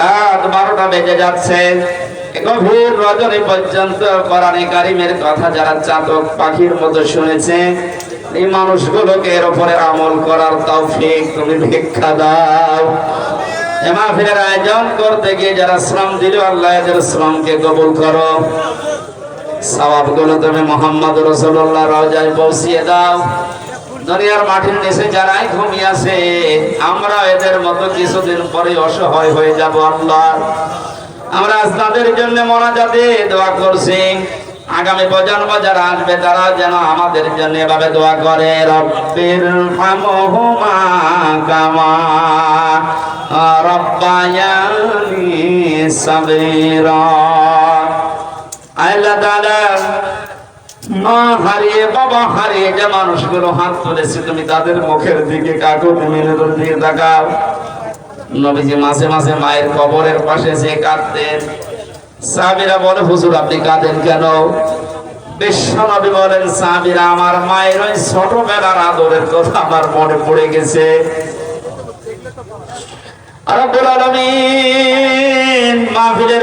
রাত বারোটা বেজে যাচ্ছে। গভীর রজনী পর্যন্ত কোরআনে কারিমের কথা যারা চাতক পাখির মতো শুনেছে, এই মানুষগুলোকে এর উপরে আমল করার তৌফিক তুমি ভিক্ষা দাও। এ মাহফিলের আয়োজন করতে গিয়ে যারা শ্রম দিল, আল্লাহ এদের শ্রমকে কবুল করো। সওয়াবগুলো তুমি মোহাম্মদ রসুল্লাহ রওজায় পৌঁছিয়ে দাও। দুনিয়ার মাটির নিচে যারাই ঘুমিয়েছে আমরা এদের মতো কিছুদিন পরে অসহায় হয়ে যাব আল্লাহ। আমরা আজ তাদের জন্য মনাজাতে দোয়া করছি। আগামী প্রজন্ম যারা আসবে, তারা যেন আমাদের জন্য এভাবে দোয়া করে, রব্বির হামহুমা কামা রব্বায়ানি সাগীরা আল্লাহ তাআলা মা হারিয়ে, বাবা হারিয়ে মানুষগুলো হাত তুলেছে, তুমি তাদের মুখের দিকে নবীজি মাঝে মাঝে মায়ের কবরের পাশে যে কাঁদতেন। সাহাবীরা বলে, হুজুর, আপনি কাঁদেন কেন? বিশ্ব নবী বলেন, সাহাবীরা, আমার মায়ের ওই ছোটবেলার আদরের কথা আমার মনে পড়ে গেছে। রব্বুল আলামিন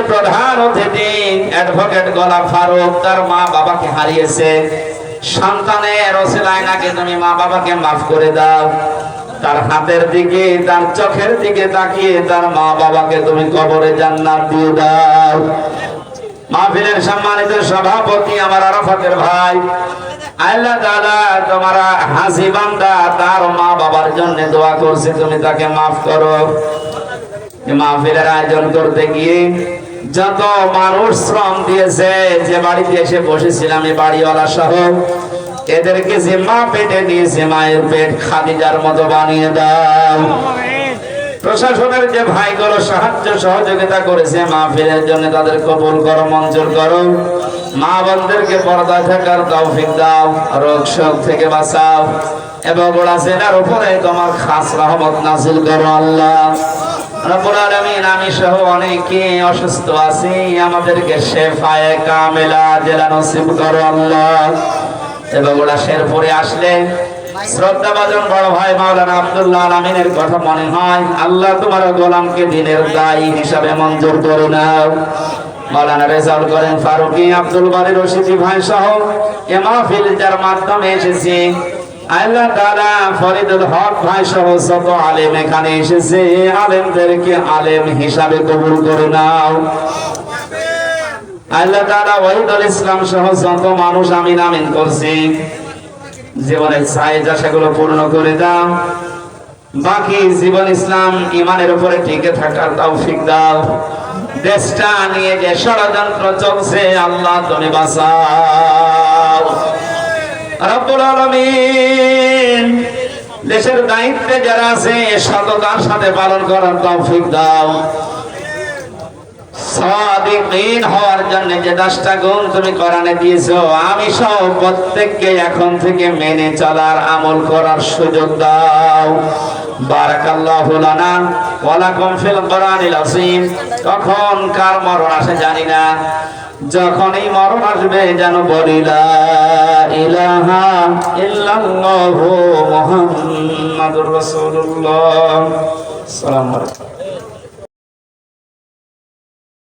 প্রধান অতিথি অ্যাডভোকেট গোলাম ফারুক, তার মা বাবাকে হারিয়েছে। সন্তানের ওসিলায় নাকি তুমি মা বাবাকে মাফ করে দাও। তার হাতের দিকে, তার চোখের দিকে তাকিয়ে তার মা বাবাকে তুমি কবরে জান্নাত দিয়ে দাও। মাহফিলের সম্মানিত সভাপতি আমার আরাফাতের ভাই। আল্লাহ তাআলা তোমার হাসি বান্দা, তার মা বাবার জন্য দোয়া করছে, তুমি তাকে মাফ করো। মাহফিলের আয়োজন করতে গিয়ে যত মানুষ শ্রম দিয়েছে, যে বাড়িতে এসে বসেছিলাম এই বাড়িওয়ালা সহ, এদেরকে যে মা পেটে নিয়েছে মায়ের পেট খাদিজার মতো বানিয়ে দাও। প্রশাসনের যে ভাইগুলো সাহায্য সহযোগিতা করেছে মাহফিলের জন্য, তাদের কবুল করো, মঞ্জুর করো। মা বোনদেরকে পর্দায় থাকার তৌফিক দাও, রোগ শোক থেকে বাঁচাও। এবং ওরা জেনার উপরে তোমার খাস রহমত নাজিল করো আল্লাহ। আল্লাহ। কথা মনে হয়, আল্লাহ তোমার গোলামকে দিনের দায়ী হিসাবে মঞ্জুর করে নাও মাওলানা রেজাউল করেন ফারুকি, আব্দুল বারি রশিদি ভাই সহ এ মাহফিল যার মাধ্যমে এসেছি। ফরিদুল আলেম এখানে এসেছে আলেম হিসাবে করে নাও। ইসলাম মানুষ সেগুলো পূর্ণ করে দাও। বাকি জীবন ইসলাম ইমানের উপরে টিকে থাকার তৌফিক দাও। দেশটা নিয়ে যে ষড়যন্ত্র চলছে, আল্লাহ তুমি বাঁচাও। দেশের দায়িত্বে যারা আছে সততার সাথে পালন করার তৌফিক দাও। সাদিকিন হওয়ার জন্য যে দশটা গুণ তুমি কোরআনে দিয়েছ, আমি সব প্রত্যেককে এখন থেকে মেনে চলার আমল করার সুযোগ দাও। বারাকাল্লাহু লানা ওয়া লাকুম ফিল কোরআনিল আযীম। কখন কার মরণ আসে জানি না। যখনই মরণ আসবে যেন বলি, লা ইলাহা ইল্লাল্লাহু মুহাম্মাদুর রাসূলুল্লাহ। সালাম আলাইকুম।